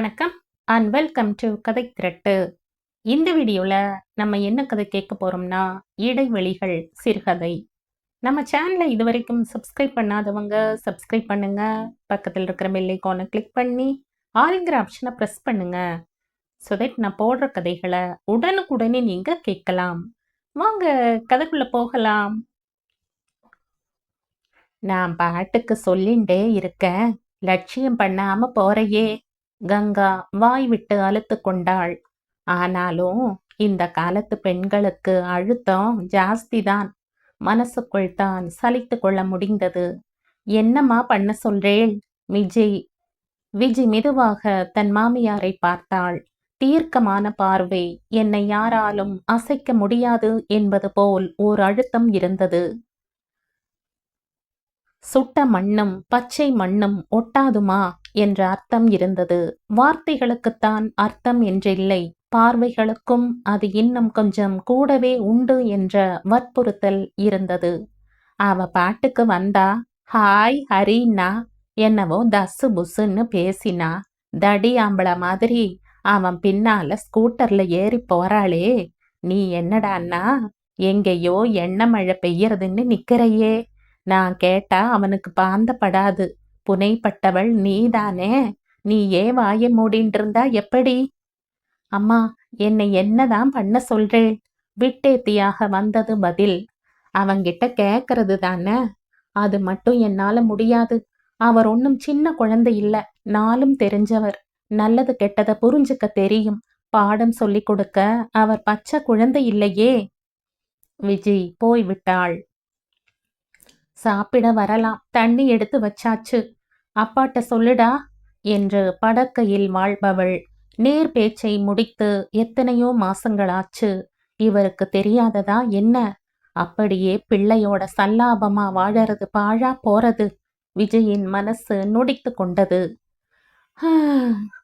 வணக்கம் and welcome to கதை திரட்டு. இந்த வீடியோவில் நம்ம என்ன கதை கேட்க போகிறோம்னா இடைவெளிகள் சிறுகதை. நம்ம சேனலை இது வரைக்கும் சப்ஸ்கிரைப் பண்ணாதவங்க சப்ஸ்கிரைப் பண்ணுங்க. பக்கத்தில் இருக்கிற பெல் கிளிக் பண்ணி ஆளுங்கிற ஆப்ஷனை ப்ரெஸ் பண்ணுங்க. ஸோ தட் நான் போடுற கதைகளை உடனுக்குடனே நீங்கள் கேட்கலாம். வாங்க கதைக்குள்ளே போகலாம். நான் பாட்டுக்கு சொல்லிண்டே இருக்கேன். லட்சியம் பண்ணாம போறையே. கங்கா வாய் விட்டு அழுத்து கொண்டாள். ஆனாலும் இந்த காலத்து பெண்களுக்கு அழுத்தம் ஜாஸ்திதான். மனசுக்குள் தான் சலித்து கொள்ள முடிந்தது. என்னம்மா பண்ண சொல்றேள்? விஜய். விஜய் மெதுவாக தன் மாமியாரை பார்த்தாள். தீர்க்கமான பார்வை. என்னை யாராலும் அசைக்க முடியாது என்பது போல் ஓர் அழுத்தம் இருந்தது. சுட்ட மண்ணும் பச்சை மண்ணும் ஒட்டாதுமா? என்ற அர்த்தம் இருந்தது. வார்த்தைகளுக்குத்தான் அர்த்தம் என்றில்லை. பார்வைகளுக்கும் அது இன்னும் கொஞ்சம் கூடவே உண்டு என்ற வற்புறுத்தல் இருந்தது. அவ பாட்டுக்கு வந்தா ஹாய் ஹரின்னா என்னவோ தசு புசுன்னு பேசினா தடி ஆம்பள மாதிரி அவன் பின்னால ஸ்கூட்டர்ல ஏறி போறாளே நீ என்னடான்னா எங்கேயோ எண்ணெய் மழை பெய்யறதுன்னு நிக்கிறையே. நான் கேட்டா அவனுக்கு பாந்தப்படாது. புனைப்பட்டவள் நீதானே? நீ ஏன் வாய மூடின்னு இருந்தா எப்படி? அம்மா என்னை என்னதான் பண்ண சொல்றேன் விட்டேத்தியாக வந்தது பதில். அவங்கிட்ட கேக்குறது தானே? அது மட்டும் என்னால முடியாது. அவர் ஒன்றும் சின்ன குழந்தை இல்ல. நாளும் தெரிஞ்சவர். நல்லது கெட்டதை புரிஞ்சுக்க தெரியும். பாடம் சொல்லிக் கொடுக்க அவர் பச்சை குழந்தை இல்லையே? விஜி போய்விட்டாள். சாப்பிட வரலாம். தண்ணி எடுத்து வச்சாச்சு. அப்பாட்ட சொல்லுடா என்று படக்கையில் வாழ்பவள். நேர் பேச்சை முடித்து எத்தனையோ மாசங்களாச்சு. இவருக்கு தெரியாததா என்ன? அப்படியே பிள்ளையோட சல்லாபமா வாழறது பாழா போறது விஜயின் மனசு நொடித்து கொண்டது.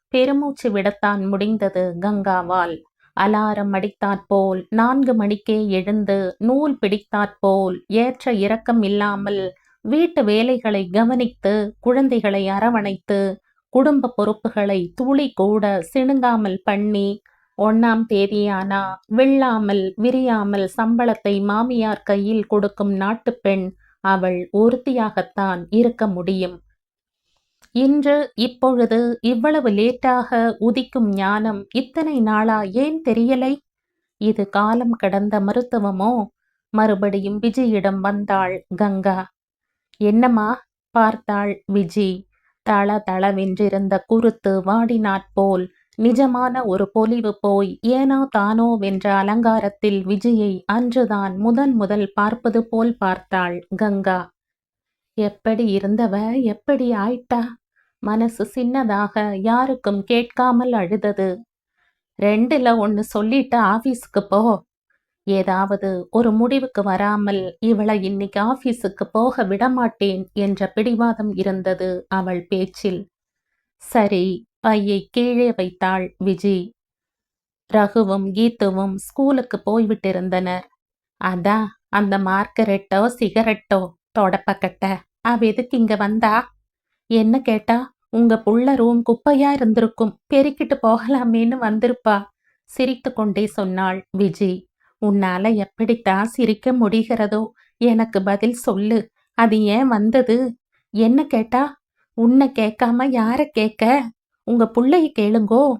பெருமூச்சு விடத்தான் முடிந்தது கங்காவால். அலாரம் அடித்தாற்போல் நான்கு மணிக்கே எழுந்து நூல் பிடித்தாற்போல் ஏற்ற இரக்கம் இல்லாமல் வீட்டு வேலைகளை கவனித்து குழந்தைகளை அரவணைத்து குடும்ப பொறுப்புகளை துளி கூட சிணுங்காமல் பண்ணி ஒன்னாம் தேதியானா வெள்ளாமல் விரியாமல் சம்பளத்தை மாமியார் கையில் கொடுக்கும் நாட்டுப்பெண் அவள் ஒருத்தியாகத்தான் இருக்க முடியும். இன்று இப்பொழுது இவ்வளவு லேட்டாக உதிக்கும் ஞானம் இத்தனை நாளா ஏன் தெரியலை? இது காலம் கடந்த மருத்துவமோ? மறுபடியும் விஜயிடம் வந்தாள் கங்கா. என்னம்மா? பார்த்தாள் விஜி. தள தளவென்றிருந்த குருத்து வாடினாற்போல் நிஜமான ஒரு பொலிவு போய் ஏனோ தானோ வென்ற அலங்காரத்தில் விஜயை அன்றுதான் முதன் முதல் பார்ப்பது போல் பார்த்தாள் கங்கா. எப்படி இருந்தவ? எப்படி ஆயிட்டா? மனசு சின்னதாக யாருக்கும் கேட்காமல் அழுதது. ரெண்டுல ஒன்னு சொல்லிட்டு ஆபீஸுக்கு போ. ஏதாவது ஒரு முடிவுக்கு வராமல் இவளை இன்னைக்கு ஆபீஸுக்கு போக விடமாட்டேன் என்ற பிடிவாதம் இருந்தது அவள் பேச்சில். சரி பையை கீழே வைத்தாள் விஜி. ரகுவும் கீத்துவும் ஸ்கூலுக்கு போய்விட்டிருந்தனர் அதான் அந்த மார்க்கரெட்டோ சிகரெட்டோ தொடப்பக்கட்ட. அவ எதுக்கு இங்க வந்தா? என்ன கேட்டா உங்க புள்ள ரூம் குப்பையா இருந்திருக்கும். பெருக்கிட்டு போகலாமேன்னு வந்திருப்பா. சிரித்து கொண்டே சொன்னாள் விஜி. உன்னால எப்படித்தான் சிரிக்க முடிகிறதோ எனக்கு பதில் சொல்லு. அது ஏன் வந்தது? என்ன கேட்டா உன்னை கேட்காம யார கேட்க? உங்க புள்ளைய கேளுங்கோ.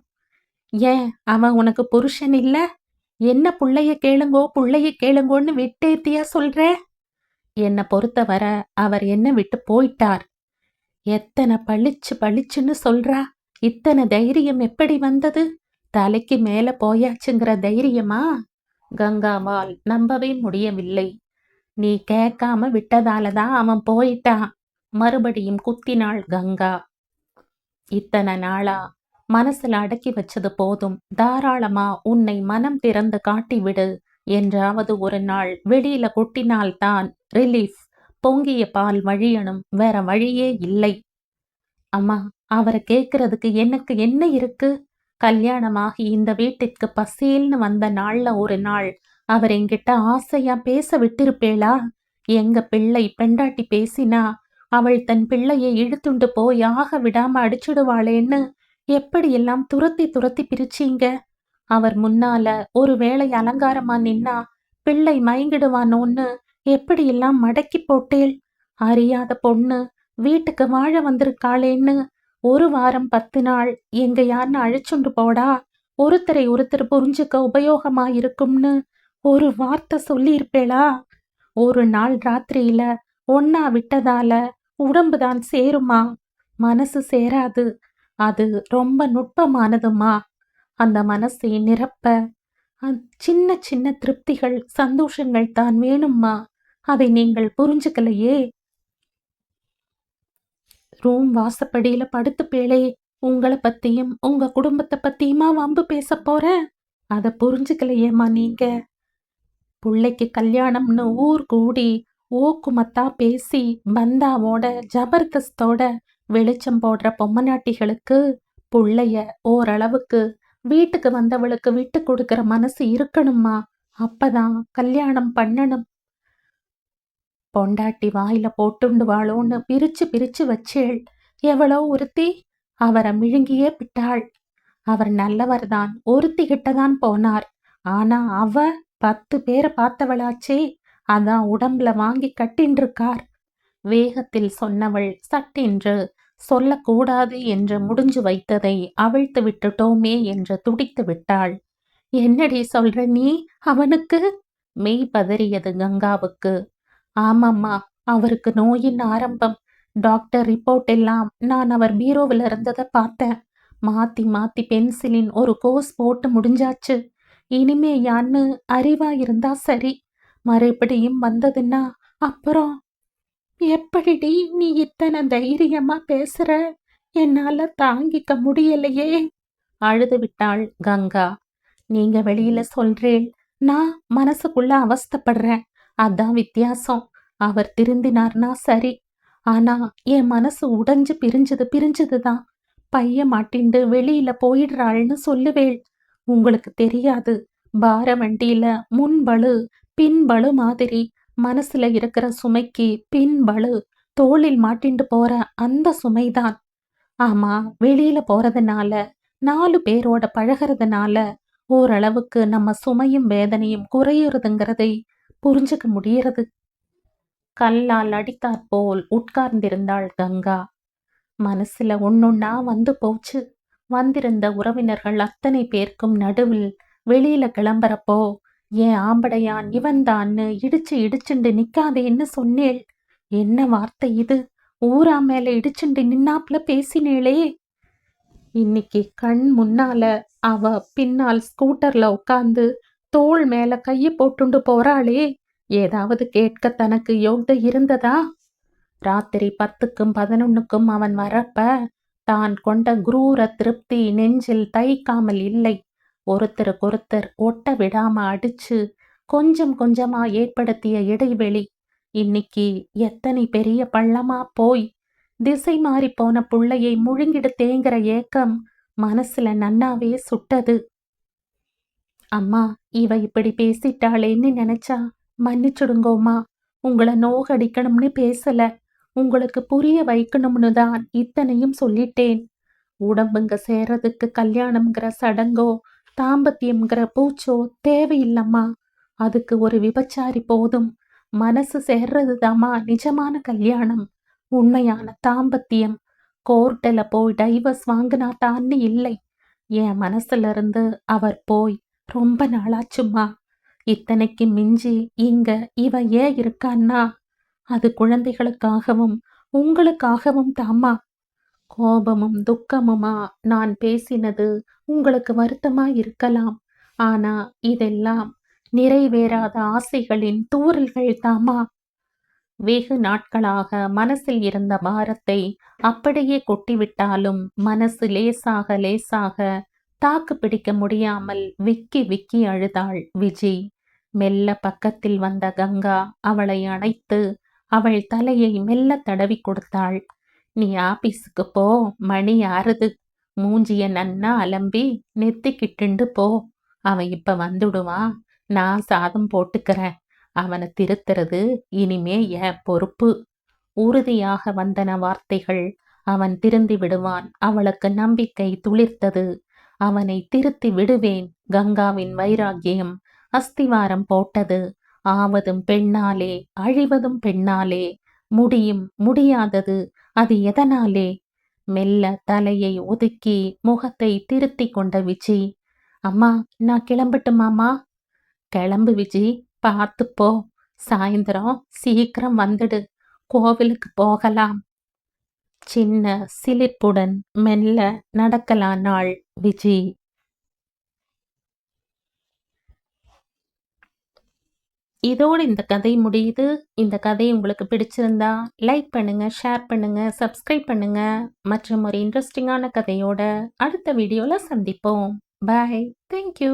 ஏன்? அவன் உனக்கு புருஷன் இல்ல? என்ன புள்ளைய கேளுங்கோ? புள்ளைய கேளுங்கோன்னு விட்டேத்தியா சொல்ற? என்னை பொறுத்தவரை அவர் என்ன விட்டு போயிட்டார். எத்தனை பளிச்சு பளிச்சுன்னு சொல்றா? இத்தனை தைரியம் எப்படி வந்தது? தலைக்கு மேல போயாச்சுங்கிற தைரியமா? கங்காவால் நம்பவே முடியவில்லை. நீ கேட்காம விட்டதால தான் அவன் போயிட்டான். மறுபடியும் குத்தினாள் கங்கா. இத்தனை நாளா மனசுல அடக்கி வச்சது போதும். தாராளமா உன்னை மனம் திறந்து காட்டிவிடு. என்றாவது ஒரு நாள் வெளியில கொட்டினால்தான் ரிலீஃப். பொங்கிய பால் வழியணும். வேற வழியே இல்லை. அம்மா அவரை கேட்கறதுக்கு எனக்கு என்ன இருக்கு? கல்யாணமாகி இந்த வீட்டிற்கு பசேல்னு வந்த நாள்ல ஒரு நாள் அவர் என்கிட்ட ஆசையா பேச விட்டிருப்பேளா? எங்க பிள்ளை பெண்டாட்டி பேசினா அவள் தன் பிள்ளையை இழுத்துண்டு போய் ஆக விடாம அடிச்சுடுவாளேன்னு எப்படியெல்லாம் துரத்தி துரத்தி பிரிச்சீங்க? அவர் முன்னால ஒரு வேளை அலங்காரமா நின்னா பிள்ளை மயங்கிடுவானோன்னு எப்படியெல்லாம் மடக்கி போட்டேள்? அறியாத பொண்ணு வீட்டுக்கு வாழ வந்திருக்காளேன்னு ஒரு வாரம் பத்து நாள் எங்க யாருன்னு அழைச்சுண்டு போடா? ஒருத்தரை ஒருத்தர் புரிஞ்சுக்க உபயோகமா இருக்கும்னு ஒரு வார்த்தை சொல்லியிருப்பேளா? ஒரு நாள் ராத்திரியில ஒன்னா விட்டதால உடம்புதான் சேருமா? மனசு சேராது. அது ரொம்ப நுட்பமானதுமா? அந்த மனசை நிரப்ப சின்ன சின்ன திருப்திகள் சந்தோஷங்கள் தான் வேணும்மா? அதை நீங்கள் புரிஞ்சுக்கலையே. ரூம் வாசப்படியில படுத்து பேளே உங்களை பத்தியும் உங்க குடும்பத்தை பத்தியுமா வம்பு பேச போறேன் அத புரிஞ்சுக்கலையேம்மா நீங்க. புள்ளைக்கு கல்யாணம்னு ஊர் கூடி ஓக்குமத்தா பேசி பந்தாவோட ஜபர்தஸ்தோட வெளிச்சம் போடுற பொம்மநாட்டிகளுக்கு புள்ளைய ஓரளவுக்கு வீட்டுக்கு வந்தவளுக்கு விட்டு கொடுக்கிற மனசு இருக்கணுமா அப்பதான் கல்யாணம் பண்ணணும். பொண்டாட்டி வாயில போட்டுண்டு வாளோன்னு பிரிச்சு பிரிச்சு வச்சேள். எவளோ ஒருத்தி அவரை மிழுங்கியே விட்டாள். அவர் நல்லவர்தான் ஒருத்தி கிட்டதான் போனார். ஆனா அவ பத்து பேரை பார்த்தவளாச்சே அதான் உடம்புல வாங்கி கட்டின்றிருக்கார். வேகத்தில் சொன்னவள் சட்டென்று சொல்லக்கூடாது என்று முடிஞ்சு வைத்ததை அவிழ்த்து விட்டுட்டோமே என்று துடித்து விட்டாள். என்னடி சொல்ற நீ? அவனுக்கு? மெய் பதறியது கங்காவுக்கு. ஆமாம்மா அவருக்கு நோயின் ஆரம்பம். டாக்டர் ரிப்போர்ட் எல்லாம் நான் அவர் பீரோவில் இருந்ததை பார்த்தேன். மாத்தி மாத்தி பென்சிலின் ஒரு கோர்ஸ் போட்டு முடிஞ்சாச்சு. இனிமே யான்னு அறிவா இருந்தா சரி. மறுபடியும் வந்ததுன்னா அப்புறம் எப்படிடி நீ இத்தனை தைரியமா பேசுற? என்னால தாங்கிக்க முடியலையே. அழுது விட்டாள் கங்கா. நீங்க வெளியில சொல்றேன். நான் மனசுக்குள்ள அவஸ்தைப்படுறேன். அதான் வித்தியாசம். அவர் திருந்தினார்னா சரி. ஆனா என் மனசு உடைஞ்சு பிரிஞ்சது பிரிஞ்சதுதான். பைய மாட்டிண்டு வெளியில போயிடுறாள்னு சொல்லுவேள். உங்களுக்கு தெரியாது. பார வண்டியில முன்பளு பின்பளு மாதிரி மனசுல இருக்கிற சுமைக்கு பின்பளு தோளில் மாட்டிண்டு போற அந்த சுமைதான். ஆமா வெளியில போறதுனால நாலு பேரோட பழகிறதுனால ஓரளவுக்கு நம்ம சுமையும் வேதனையும் குறையுறதுங்கிறதை புரிஞ்சுக்க முடியறது? கல்லால் அடித்தாற்போல் உட்கார்ந்திருந்தாள் கங்கா. மனசுல ஒன்னொன்னா வந்து போச்சு. வந்திருந்த உறவினர்கள் அத்தனை பேருக்கும் நடுவில் வெளியில கிளம்புறப்போ ஏன் ஆம்படையான் இவன்தான்னு இடிச்சு இடிச்சுண்டு நிக்காதேன்னு சொன்னேள். என்ன வார்த்தை இது? ஊரா மேல இடிச்சுண்டு நின்னாப்ல பேசினேளே. இன்னைக்கு கண் முன்னால அவ பின்னால் ஸ்கூட்டர்ல உட்காந்து தோள் மேல கைய போட்டுண்டு போறாளே. ஏதாவது கேட்க தனக்கு யோக்த இருந்ததா? ராத்திரி பத்துக்கும் பதினொன்னுக்கும் அவன் வரப்ப தான் கொண்ட குரூர திருப்தி நெஞ்சில் தைக்காமல் இல்லை. ஒருத்தருக்கொருத்தர் ஒட்ட விடாம அடிச்சு கொஞ்சம் கொஞ்சமா ஏற்படுத்திய இடைவெளி. இன்னைக்கு எத்தனை பெரிய பள்ளமா போய். திசை மாறி போன புள்ளையை முழுங்கிடு தேங்குற ஏக்கம் மனசுல நன்னாவே சுட்டது. அம்மா இவ இப்படி பேசிட்டாளேன்னு நினைச்சா மன்னிச்சுடுங்கோம்மா உங்களை நோகடிக்கணும்னு பேசல. உங்களுக்கு புரிய வைக்கணும்னு தான் இத்தனையும் சொல்லிட்டேன். உடம்புங்க சேர்றதுக்கு கல்யாணம்ங்கிற சடங்கோ தாம்பத்தியம்ங்கிற பூச்சோ தேவையில்லம்மா. அதுக்கு ஒரு விபச்சாரி போதும். மனசு சேர்றதுதாம்மா நிஜமான கல்யாணம். உண்மையான தாம்பத்தியம். கோர்ட்டில் போய் டைவர்ஸ் வாங்கினா தான்னு இல்லை. என் மனசுல இருந்து அவர் போய் ரொம்ப நாளாச்சும்மா. இத்தனைக்கு மிஞ்சி இங்க இவ ஏன் இருக்கான்னா? அது குழந்தைகளுக்காகவும் உங்களுக்காகவும் தாம்மா. கோபமும் துக்கமுமா நான் பேசினது உங்களுக்கு வருத்தமா இருக்கலாம். ஆனா இதெல்லாம் நிறைவேறாத ஆசைகளின் தூறல்கள் தாமா வெகு நாட்களாக மனசில் இருந்த பாரத்தை அப்படியே கொட்டிவிட்டாலும் மனசு லேசாக லேசாக தாக்கு பிடிக்க முடியாமல் விக்கி விக்கி அழுதாள் விஜி. மெல்ல பக்கத்தில் வந்த கங்கா அவளை அணைத்து அவள் தலையை மெல்ல தடவி கொடுத்தாள். நீ ஆபீஸுக்கு போ மணி ஆறுது. மூஞ்சிய நன்னா அலம்பி நெத்திக்கிட்டுண்டு போ. அவன் இப்ப வந்துடுவான் நான் சாதம் போட்டுக்கிறேன். அவனை திருத்துறது இனிமே என் பொறுப்பு. உறுதியாக வந்தன வார்த்தைகள் அவன் திருந்தி விடுவான். அவளுக்கு நம்பிக்கை துளிர்த்தது. அவனை திருத்தி விடுவேன். கங்காவின் வைராக்கியம் அஸ்திவாரம் போட்டது. ஆவதும் பெண்ணாலே அழிவதும் பெண்ணாலே முடியும் முடியாதது அது எதனாலே? மெல்ல தலையை ஒதுக்கி முகத்தை திருத்தி கொண்ட விஜி அம்மா நான் கிளம்பட்டுமாம்மா? கிளம்பு விஜி பார்த்து போ. சாயந்தரம் சீக்கிரம் வந்துடு. கோவிலுக்கு போகலாம். சின்ன சிலிர்ப்புடன் மெல்ல நடக்கலானாள் விஜி? இதோடு இந்த கதை முடியுது. இந்த கதை உங்களுக்கு பிடிச்சிருந்தா லைக் பண்ணுங்க ஷேர் பண்ணுங்க சப்ஸ்கிரைப் பண்ணுங்க. மற்றும் ஒரு இன்ட்ரெஸ்டிங்கான கதையோட அடுத்த வீடியோவில் சந்திப்போம். பாய். Thank you.